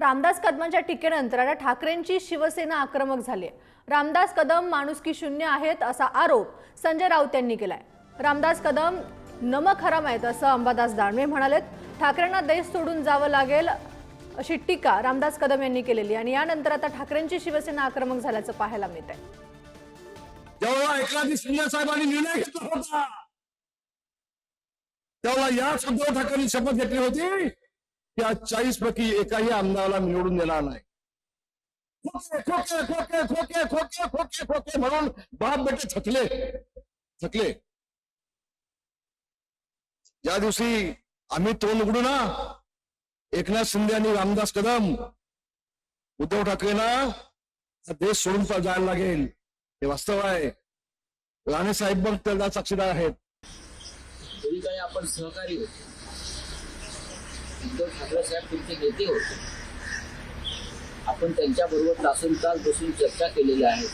रामदास कदमांच्या टीकेनंतर आता ठाकरेंची शिवसेना आक्रमक झाली आहे. रामदास कदम माणुसकी शून्य आहेत असा आरोप संजय राऊत यांनी केलाय. रामदास कदम नमक हराम आहेत असं अंबादास दानवे म्हणालेत. ठाकरेंना देश सोडून जावं लागेल अशी टीका रामदास कदम यांनी केलेली आणि यानंतर आता ठाकरेंची शिवसेना आक्रमक झाल्याचं पाहायला मिळत आहे जेव्हा शिंदे साहेबांनी निर्णय घेतला होता तेव्हा याच उद्धव ठाकरेंनी शपथ घेतली होती. की चाळीस पैकी एकाही आमदाराला निवडून देणार नाही. खोके खोके खोके खोके खोके खोके खोके म्हणून बाप बेटे थकले थकले. ज्या दिवशी आम्ही तोंड उघडू ना एकनाथ शिंदे आणि रामदास कदम उद्धव ठाकरेंना हा देश सोडून जायला लागेल. हे वास्तव आहे. राणे साहेब बघ त्याला साक्षीदार आहेत. आपण सहकारी होतो. उद्धव ठाकरे साहेब तुमचे नेते होते. आपण त्यांच्याबरोबर तासून तास बसून चर्चा केलेल्या आहेत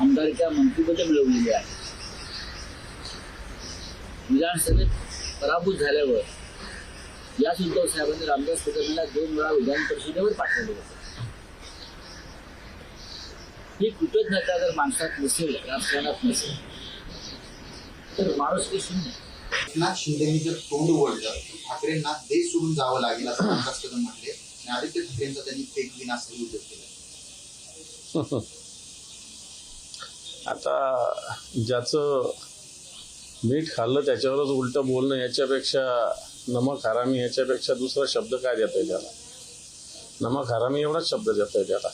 आमदारच्या मंत्रिपद मिळवलेली आहे. विधानसभेत पराभूत झाल्यावर याच उद्धव साहेबांनी रामदास कदमला दोन वेळा विधान परिषदेवर पाठवले होते. ही कृतज्ञता जर माणसात नसेल राजकारणात नसेल तर माणूस की शून्य एकनाथ शिंदेनी जर तोंड उघडलं की ठाकरेंना देश सोडून जावं लागेल असं रामदास कदम म्हटले आणि आदित्य ठाकरेंचा त्यांनी फेक विनाशही उद्योग केला. आता ज्याचं मीठ खाल्लं त्याच्यावरच उलटं बोलणं याच्यापेक्षा नमक हरामी याच्यापेक्षा दुसरा शब्द काय देता येईल त्याला नमक हरामी एवढाच शब्द देता येईल त्याला